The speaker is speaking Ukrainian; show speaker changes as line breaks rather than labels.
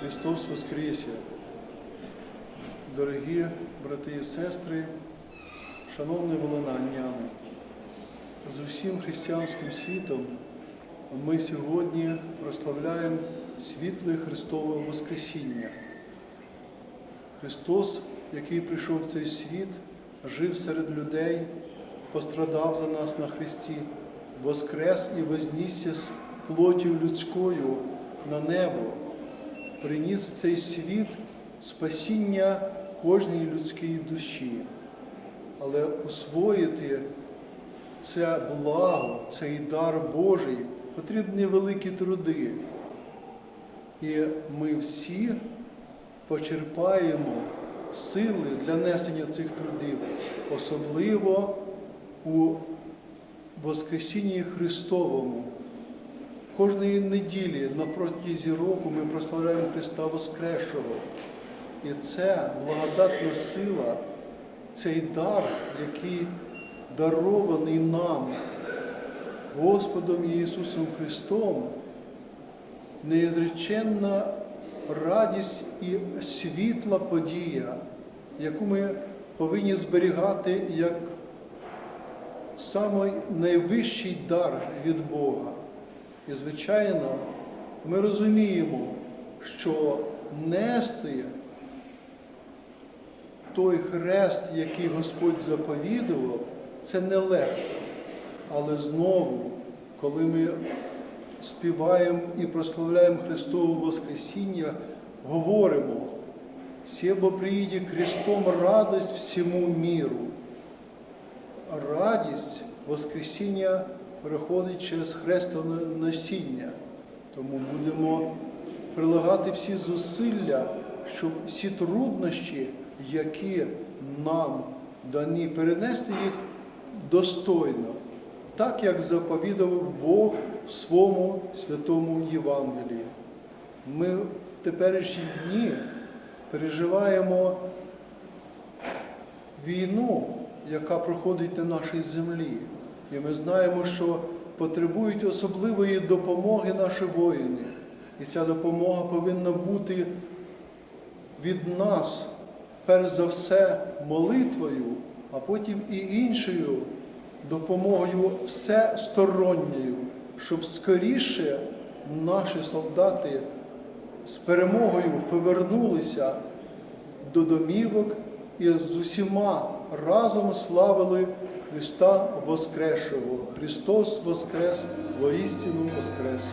Христос Воскресе! Дорогі брати і сестри, шановні волинаняни, з усім християнським світом ми сьогодні прославляємо світле Христове Воскресіння. Христос, який прийшов в цей світ, жив серед людей, пострадав за нас на Христі, воскрес і вознісся з плоттю людською на небо, приніс в цей світ спасіння кожній людській душі. Але усвоїти це благо, цей дар Божий потрібні великі труди. І ми всі почерпаємо сили для несення цих трудів, особливо у Воскресінні Христовому. Кожної неділі на протязі року ми прославляємо Христа Воскресшого. І це благодатна сила, цей дар, який дарований нам Господом Ісусом Христом, неізреченна радість і світла подія, яку ми повинні зберігати як самий найвищий дар від Бога. І, звичайно, ми розуміємо, що нести той хрест, який Господь заповідував, це нелегко. Але знову, коли ми співаємо і прославляємо Христове Воскресіння, говоримо, «Себо приїде крестом радость всьому міру. Радість Воскресіння приходить через хрестоносіння. Тому будемо прилагати всі зусилля, щоб всі труднощі, які нам дані, перенести їх достойно, так як заповідав Бог в своєму святому Євангелії. Ми в теперішні дні переживаємо війну, яка проходить на нашій землі. І ми знаємо, що потребують особливої допомоги наші воїни. І ця допомога повинна бути від нас, перш за все, молитвою, а потім і іншою допомогою всесторонньою, щоб скоріше наші солдати з перемогою повернулися до домівок і з усіма разом славили Христа Воскресшого. Христос Воскрес, воістину Воскрес!